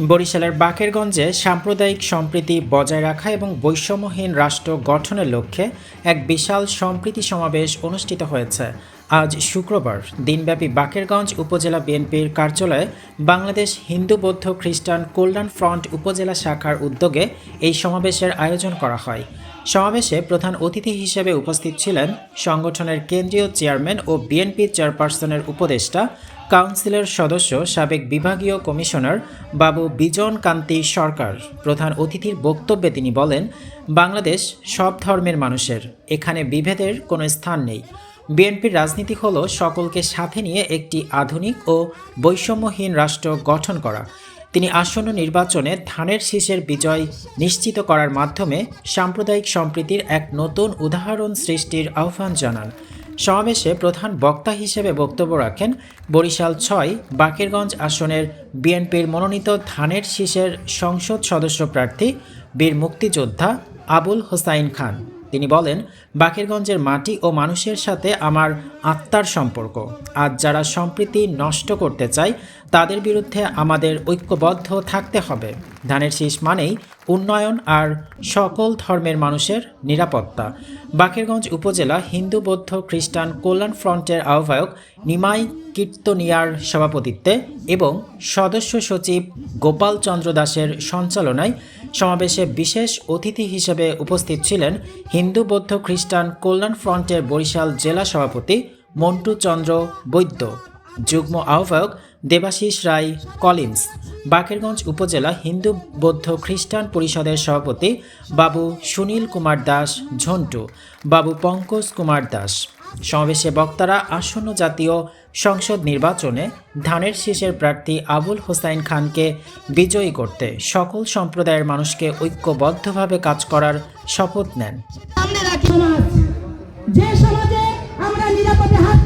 বরিশালের বাকেরগঞ্জে সাম্প্রদায়িক সম্প্রীতি বজায় রাখা এবং বৈষম্যহীন রাষ্ট্র গঠনের লক্ষ্যে এক বিশাল সম্প্রীতি সমাবেশ অনুষ্ঠিত হয়েছে। আজ শুক্রবার দিনব্যাপী বাকেরগঞ্জ উপজেলা বিএনপির কার্যালয়ে বাংলাদেশ হিন্দু বৌদ্ধ খ্রিস্টান কল্যাণ ফ্রন্ট উপজেলা শাখার উদ্যোগে এই সমাবেশের আয়োজন করা হয়। সমাবেশে প্রধান অতিথি হিসেবে উপস্থিত ছিলেন সংগঠনের কেন্দ্রীয় চেয়ারম্যান ও বিএনপি চেয়ারপারসনের উপদেষ্টা, কাউন্সিলের সদস্য সাবেক বিভাগীয় কমিশনার বাবু বিজন কান্তি সরকার। প্রধান অতিথির বক্তব্যে তিনি বলেন, বাংলাদেশ সব ধর্মের মানুষের, এখানে বিভেদের কোনো স্থান নেই। বিএনপির রাজনীতি হলো সকলকে সাথে নিয়ে একটি আধুনিক ও বৈষম্যহীন রাষ্ট্র গঠন করা। তিনি আসন্ন নির্বাচনে ধানের শীষের বিজয় নিশ্চিত করার মাধ্যমে সাম্প্রদায়িক সম্প্রীতির এক নতুন উদাহরণ সৃষ্টির আহ্বান জানান। সমাবেশে প্রধান বক্তা হিসেবে বক্তব্য রাখেন বরিশাল ছয় বাকেরগঞ্জ আসনের বিএনপির মনোনীত ধানের শীষের সংসদ সদস্য প্রার্থী বীর মুক্তিযোদ্ধা আবুল হোসাইন খান। তিনি বলেন, বাকেরগঞ্জের মাটি ও মানুষের সাথে আমার আত্মার সম্পর্ক। আজ যারা সম্প্রীতি নষ্ট করতে চায়, তাদের বিরুদ্ধে আমাদের ঐক্যবদ্ধ থাকতে হবে। ধানের শীষ মানেই উন্নয়ন আর সকল ধর্মের মানুষের নিরাপত্তা। বাকেরগঞ্জ উপজেলা হিন্দু বৌদ্ধ খ্রিস্টান কল্যাণ ফ্রন্টের আহ্বায়ক নিমাই কীর্তনিয়ার সভাপতিত্বে এবং সদস্য সচিব গোপাল চন্দ্র দাসের সঞ্চালনায় সমাবেশে বিশেষ অতিথি হিসেবে উপস্থিত ছিলেন হিন্দু বৌদ্ধ খ্রিস্টান কল্যাণ ফ্রন্টের বরিশাল জেলা সভাপতি মন্টু চন্দ্র বৈদ্য। যুগ্ম আহ্বায়ক দেবাশিস রায় কলিন্স। বাকেরগঞ্জ উপজেলা হিন্দু বৌদ্ধ খ্রিস্টান পরিষদের সভাপতি বাবু সুনীল কুমার দাস ঝন্টু, বাবু পঙ্কজ কুমার দাস। সমাবেশে বক্তারা আসন্ন জাতীয় সংসদ নির্বাচনে ধানের শীষের প্রার্থী আবুল হোসাইন খানকে বিজয়ী করতে সকল সম্প্রদায়ের মানুষকে ঐক্যবদ্ধভাবে কাজ করার শপথ নেন। যে সমাজে আমরা নিরাপদে হাঁটতে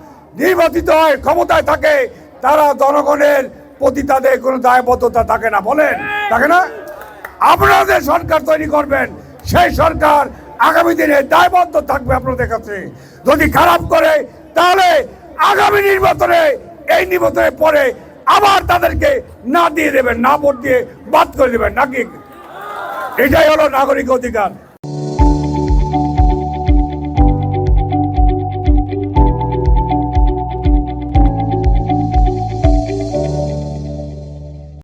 নির্বাচিত হয়, ক্ষমতায় থাকে, তারা জনগণের প্রতি তাদের কোনো দায়বদ্ধতা থাকে না। বলেন, থাকে না? আপনারা যে সরকার তৈরি করবেন, সেই সরকার আগামী দিনে দায়বদ্ধ থাকবে আপনাদের কাছে। যদি খারাপ করে, তাহলে আগামী নির্বাচনে, এই নির্বাচনের পরে আবার তাদেরকে না দিয়ে দেবেন, না ভোট দিয়ে বাদ করে দেবেন, নাকি? এটাই হলো নাগরিক অধিকার।